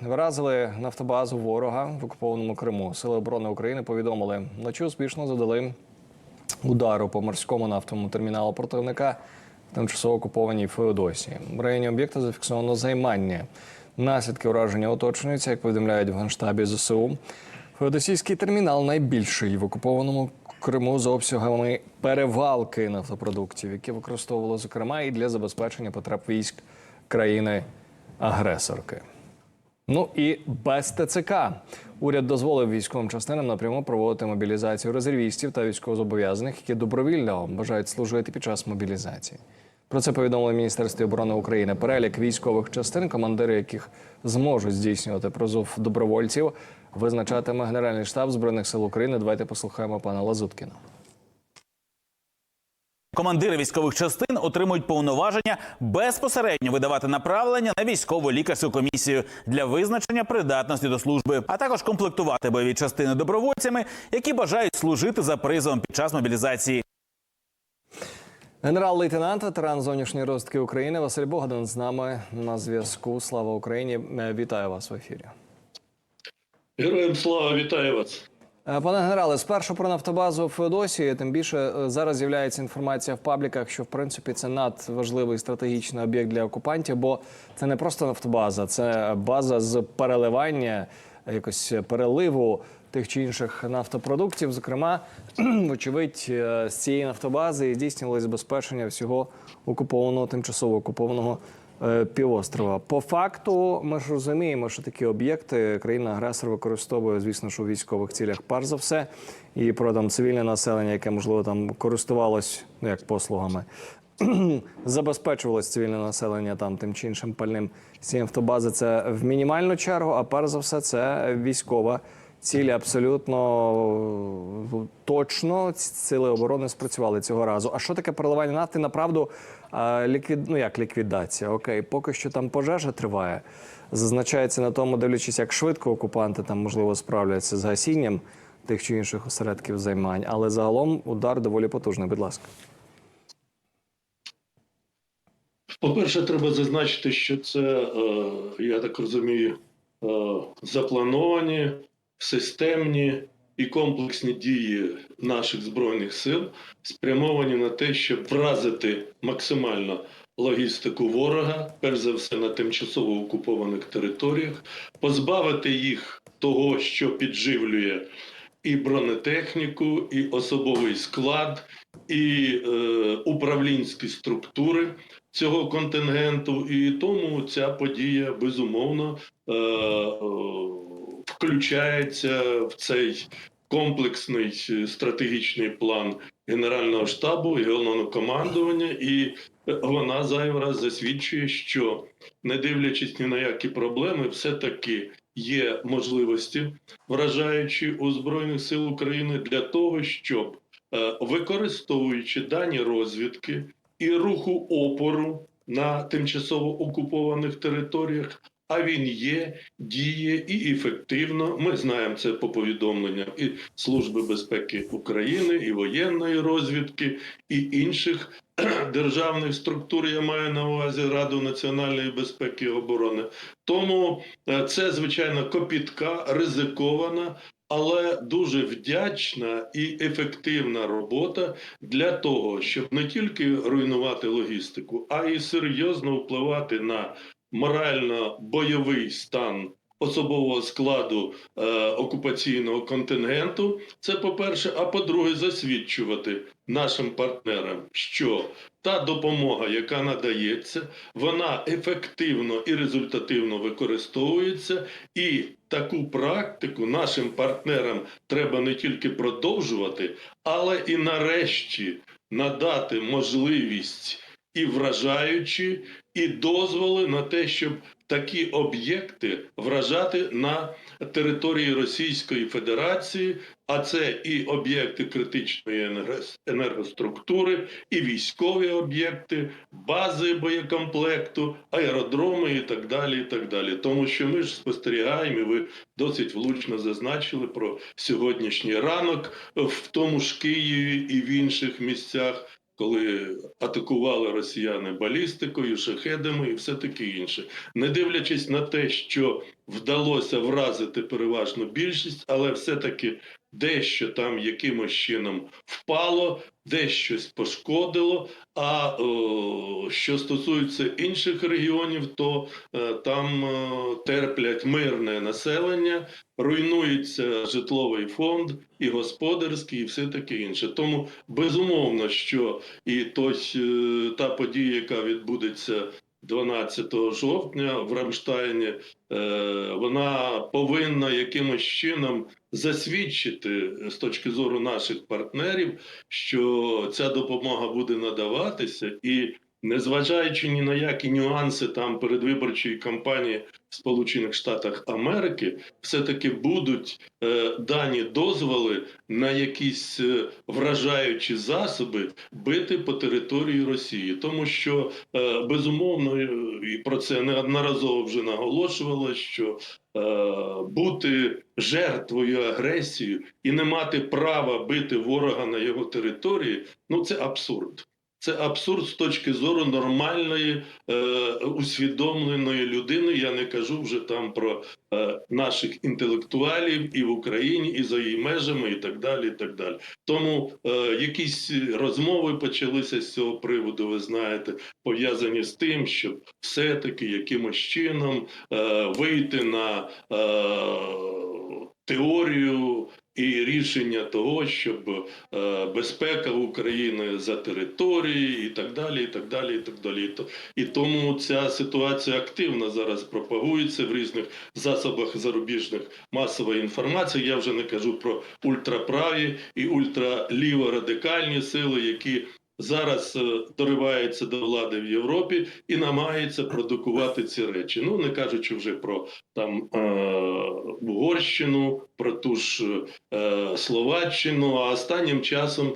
Вразили нафтобазу ворога в окупованому Криму. Сили оборони України повідомили, вночі успішно задали удару по морському нафтовому терміналу противника в тимчасово окупованій Феодосії. В районі об'єкта зафіксовано займання. Наслідки ураження уточнюються, як повідомляють в генштабі ЗСУ. Феодосійський термінал найбільший в окупованому Криму за обсягами перевалки нафтопродуктів, які використовували зокрема і для забезпечення потреб військ країни-агресорки. Ну і без ТЦК уряд дозволив військовим частинам напряму проводити мобілізацію резервістів та військовозобов'язаних, які добровільно бажають служити під час мобілізації. Про це повідомили Міністерстві оборони України. Перелік військових частин, командири яких зможуть здійснювати призов добровольців, визначатиме Генеральний штаб збройних сил України. Давайте послухаємо пана Лазуткіна. Командири військових частин отримують повноваження безпосередньо видавати направлення на військову лікарську комісію для визначення придатності до служби, а також комплектувати бойові частини добровольцями, які бажають служити за призовом під час мобілізації. Генерал-лейтенант, ветеран зовнішньої розвідки України Василь Богдан з нами на зв'язку. Слава Україні! Вітаю вас в ефірі. Героям слава вітаю вас. Е, Пане генерале, спершу про нафтобазу в Феодосії. Тим більше е, зараз з'являється інформація в пабліках, що в принципі це надважливий стратегічний об'єкт для окупантів, бо це не просто нафтобаза, це база з переливання, якось переливу тих чи інших нафтопродуктів. Зокрема, вочевидь, е, з цієї нафтобази і здійснювали забезпечення всього окупованого, тимчасово окупованого півострова. По факту, ми ж розуміємо, що такі об'єкти країна-агресор використовує, звісно, що у військових цілях перш за все, і про там цивільне населення, яке можливо там користувалось ну, як послугами. Забезпечувалось цивільне населення там тим чи іншим пальним цієї автобази. Це в мінімальну чергу, а перш за все, це військова цілі. Абсолютно точно сили оборони спрацювали цього разу. А що таке переливання нафти? Направду ліквід... ну, як ліквідація? Окей, поки що там пожежа триває. Зазначається на тому, дивлячись, як швидко окупанти там можливо справляться з гасінням тих чи інших осередків займань. Але загалом удар доволі потужний. Будь ласка. По-перше, треба зазначити, що це, е, я так розумію, е, заплановані, системні і комплексні дії наших збройних сил, спрямовані на те, щоб вразити максимально логістику ворога, перш за все на тимчасово окупованих територіях, позбавити їх того, що підживлює і бронетехніку, і особовий склад, і е, управлінські структури цього контингенту. І тому ця подія безумовно е, включається в цей комплексний е, стратегічний план Генерального штабу і головного командування, і вона зайвий раз засвідчує, що не дивлячись ні на які проблеми, все таки є можливості, вражаючі у збройних сил України для того, щоб е, використовуючи дані розвідки і руху опору на тимчасово окупованих територіях. А він є, діє і ефективно. Ми знаємо це по повідомленням і Служби безпеки України, і воєнної розвідки, і інших державних структур. Я маю на увазі Раду національної безпеки і оборони. Тому е, це звичайно копітка, ризикована. Але дуже вдячна і ефективна робота для того, щоб не тільки руйнувати логістику, а й серйозно впливати на морально-бойовий стан особового складу е, окупаційного контингенту. Це по-перше, а по-друге, засвідчувати нашим партнерам, що та допомога, яка надається, вона ефективно і результативно використовується, і таку практику нашим партнерам треба не тільки продовжувати, але і нарешті надати можливість і вражаючі, і дозволи на те, щоб такі об'єкти вражати на території Російської Федерації, а це і об'єкти критичної енерго- енергоструктури, і військові об'єкти, бази боєкомплекту, аеродроми і так далі. і так далі. Тому що ми ж спостерігаємо, і ви досить влучно зазначили про сьогоднішній ранок в тому ж Києві і в інших місцях коли атакували росіяни балістикою, шахедами і все таке інше, не дивлячись на те, що вдалося вразити переважну більшість, але все-таки дещо там якимось чином впало, дещось пошкодило. А о, що стосується інших регіонів, то е, там е, терплять мирне населення, руйнується житловий фонд і господарський, і все таке інше. Тому безумовно, що і той, е, та подія, яка відбудеться 12 жовтня в Рамштайні, е, вона повинна якимось чином засвідчити з точки зору наших партнерів, що ця допомога буде надаватися, і незважаючи ні на які нюанси там передвиборчої кампанії Сполучених Штатах Америки, все-таки будуть е, дані дозволи на якісь е, вражаючі засоби бити по території Росії, тому що е, безумовно е, і про це неодноразово вже наголошувало, що е, бути жертвою агресії і не мати права бити ворога на його території, ну це абсурд. Це абсурд з точки зору нормальної е, усвідомленої людини. Я не кажу вже там про е, наших інтелектуалів і в Україні, і за її межами, і так далі. І так далі. Тому е, якісь розмови почалися з цього приводу. Ви знаєте, пов'язані з тим, щоб все-таки якимось чином е, вийти на е, теорію і рішення того, щоб е, безпека України за території і так далі, і так далі, і так далі. І тому ця ситуація активно зараз пропагується в різних засобах зарубіжних масової інформації. Я вже не кажу про ультраправі і ультраліворадикальні сили, які зараз доривається до влади в Європі і намагаються продукувати ці речі. Ну не кажучи вже про там е, Угорщину, про ту ж е, Словаччину, а останнім часом, е,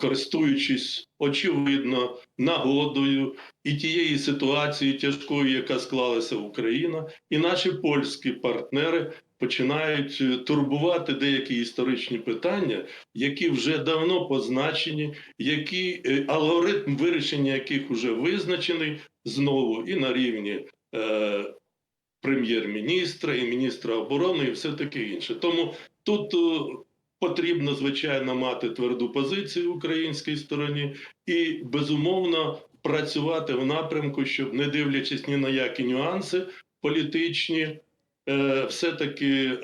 користуючись очевидно нагодою і тієї ситуації тяжкої, яка склалася в Україні, і наші польські партнери починають е, турбувати деякі історичні питання, які вже давно позначені, які е, алгоритм вирішення яких вже визначений знову і на рівні. Е, прем'єр-міністра і міністра оборони, і все таке інше. Тому тут е, потрібно звичайно мати тверду позицію українській стороні і безумовно працювати в напрямку, щоб не дивлячись ні на які нюанси політичні, е, все-таки е,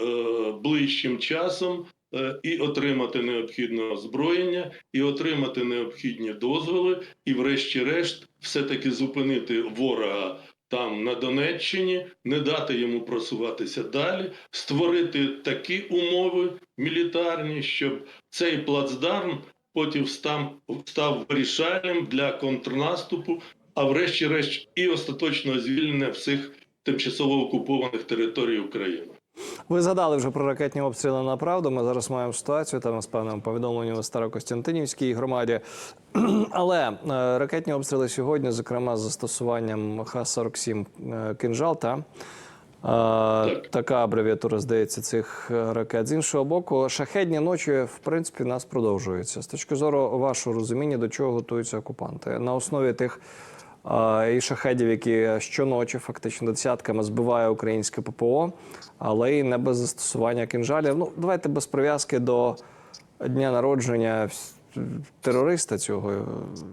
ближчим часом. е, І отримати необхідне озброєння, і отримати необхідні дозволи, і, врешті-решт, все-таки зупинити ворога там на Донеччині, не дати йому просуватися далі, створити такі умови мілітарні, щоб цей плацдарм потім став, вирішальним для контрнаступу, а врешті-решт і остаточного звільнення всіх тимчасово окупованих територій України. Ви згадали вже про ракетні обстріли на правду. Ми зараз маємо ситуацію там з певним повідомленням у Старокостянтинівській громаді. Але е, ракетні обстріли сьогодні, зокрема з застосуванням Х-47 е, «Кинжал», та е, така абревіатура здається цих ракет. З іншого боку, шахедні ночі в принципі нас продовжуються. З точки зору вашого розуміння, до чого готуються окупанти на основі тих. І шахедів, які щоночі фактично десятками збиває українське ППО, але й не без застосування кінжалів. Ну, давайте без прив'язки до дня народження терориста цього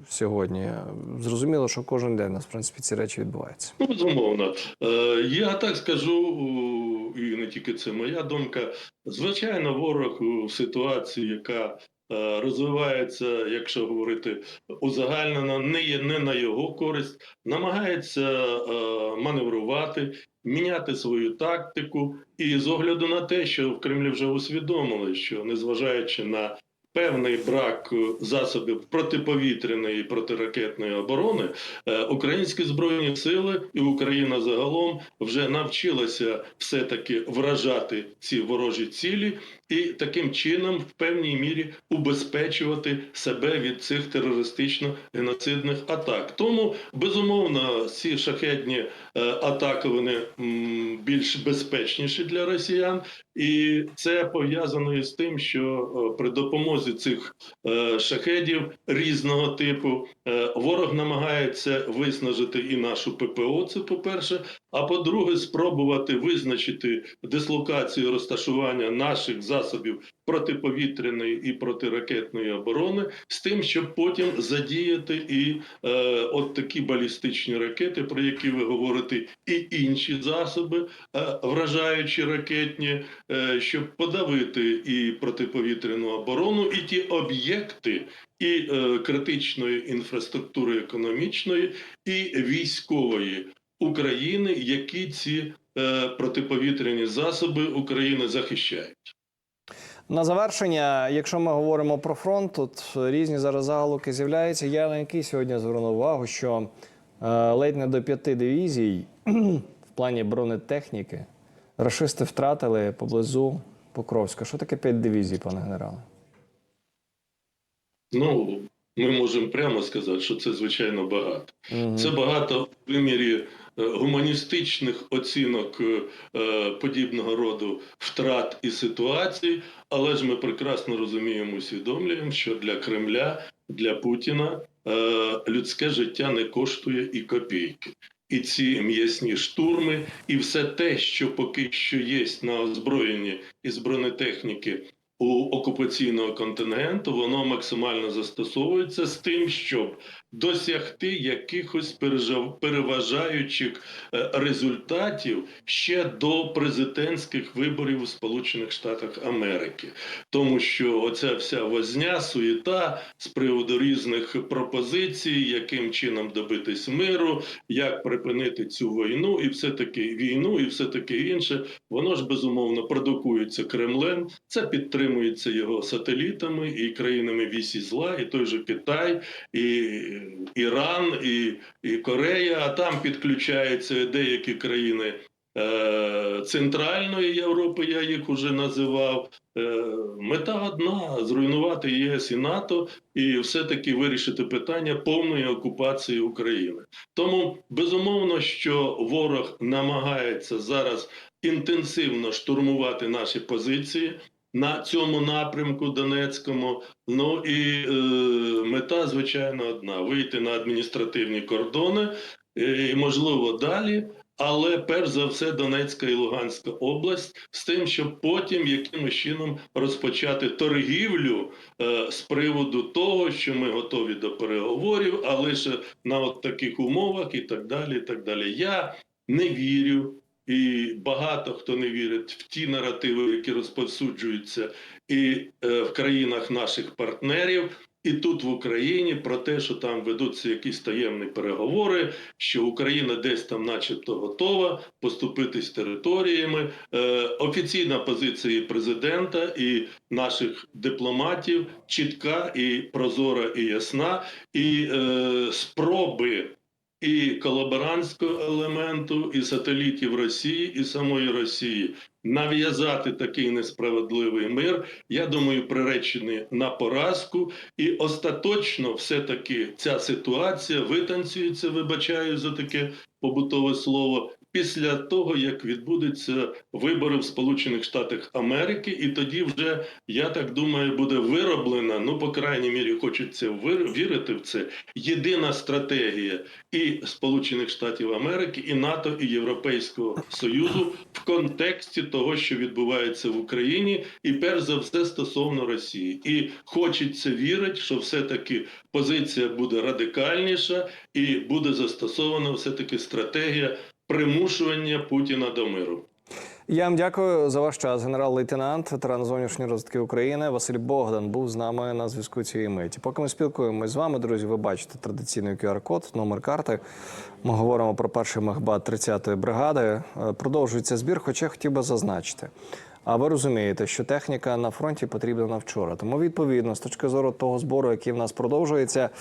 сьогодні. Зрозуміло, що кожен день у нас в принципі ці речі відбуваються. Ну, безумовно. Е, я так скажу, і не тільки це моя думка. Звичайно, ворог у ситуації, яка розвивається, якщо говорити узагальнено, не є не на його користь, намагається е, маневрувати, міняти свою тактику. І з огляду на те, що в Кремлі вже усвідомили, що незважаючи на певний брак е, засобів протиповітряної і протиракетної оборони, е, українські збройні сили і Україна загалом вже навчилася все-таки вражати ці ворожі цілі і таким чином в певній мірі убезпечувати себе від цих терористично-геноцидних атак. Тому безумовно ці шахетні е, атаки вони більш безпечніші для росіян, і це пов'язано із тим, що при допомозі підвозі цих е, шахедів різного типу. Е, ворог намагається виснажити і нашу ППО. Це по-перше. А по-друге, спробувати визначити дислокацію розташування наших засобів протиповітряної і протиракетної оборони з тим, щоб потім задіяти і е, от такі балістичні ракети, про які ви говорите, і інші засоби, е, вражаючі ракетні, е, щоб подавити і протиповітряну оборону, і ті об'єкти, і е, критичної інфраструктури економічної, і військової України, які ці е, протиповітряні засоби України захищають. На завершення, якщо ми говоримо про фронт, тут різні зараз заголовки з'являються. Я на який сьогодні звернув увагу, що е, ледь не до п'яти дивізій в плані бронетехніки рашисти втратили поблизу Покровська. Що таке п'ять дивізій, пане генерале? Ну, ми можемо прямо сказати, що це звичайно багато. Мгм. Це багато в вимірі гуманістичних оцінок е, е, подібного роду втрат і ситуацій, але ж ми прекрасно розуміємо, усвідомлюємо, що для Кремля, для Путіна е, людське життя не коштує і копійки. І ці м'ясні штурми, і все те, що поки що є на озброєнні із бронетехніки у окупаційного контингенту, воно максимально застосовується з тим, щоб досягти якихось переважаючих е, результатів ще до президентських виборів у Сполучених Штатах Америки, тому що оця вся возня, суєта з приводу різних пропозицій, яким чином добитись миру, як припинити цю війну, і все таки війну, і все таке інше, воно ж безумовно продукується Кремлем. Це підтримується його сателітами і країнами вісі зла, і той же Китай, і Іран, і, і Корея. А там підключаються деякі країни. е, Центральної Європи я їх уже називав. Е, Мета одна зруйнувати ЄС і НАТО і все-таки вирішити питання повної окупації України. Тому безумовно, що ворог намагається зараз інтенсивно штурмувати наші позиції на цьому напрямку Донецькому. Ну і е, мета, звичайно, одна: вийти на адміністративні кордони, е, і можливо далі. Але перш за все Донецька і Луганська область з тим, щоб потім якимось чином розпочати торгівлю е, з приводу того, що ми готові до переговорів, а лише на от таких умовах і так далі. І так далі. Я не вірю, і багато хто не вірить в ті наративи, які розповсюджуються і е, в країнах наших партнерів. І тут в Україні про те, що там ведуться якісь таємні переговори, що Україна десь там, начебто, готова поступитись територіями. Е, офіційна позиція президента і наших дипломатів чітка і прозора і ясна, і е, спроби і колаборантського елементу, і сателітів Росії, і самої Росії нав'язати такий несправедливий мир, я думаю, приречені на поразку, і остаточно все-таки ця ситуація витанцюється, вибачаю за таке побутове слово. Після того як відбудуться вибори в Сполучених Штатах Америки, і тоді вже я так думаю, буде вироблена. Ну, по крайній мірі, хочеться вірити в це. Єдина стратегія і Сполучених Штатів Америки, і НАТО, і Європейського Союзу в контексті того, що відбувається в Україні, і перш за все стосовно Росії. І хочеться вірити, що все-таки позиція буде радикальніша і буде застосована все-таки стратегія примушування Путіна до миру. Я вам дякую за ваш час. Генерал-лейтенант, ветеран зовнішньої розвитки України Василь Богдан був з нами на зв'язку цієї миті. Поки ми спілкуємося з вами, друзі, ви бачите традиційний QR-код, номер карти. Ми говоримо про перший мехбат 30-ї бригади. Е, Продовжується збір, хоча хотів би зазначити. А ви розумієте, що техніка на фронті потрібна на вчора. Тому відповідно, з точки зору того збору, який в нас продовжується,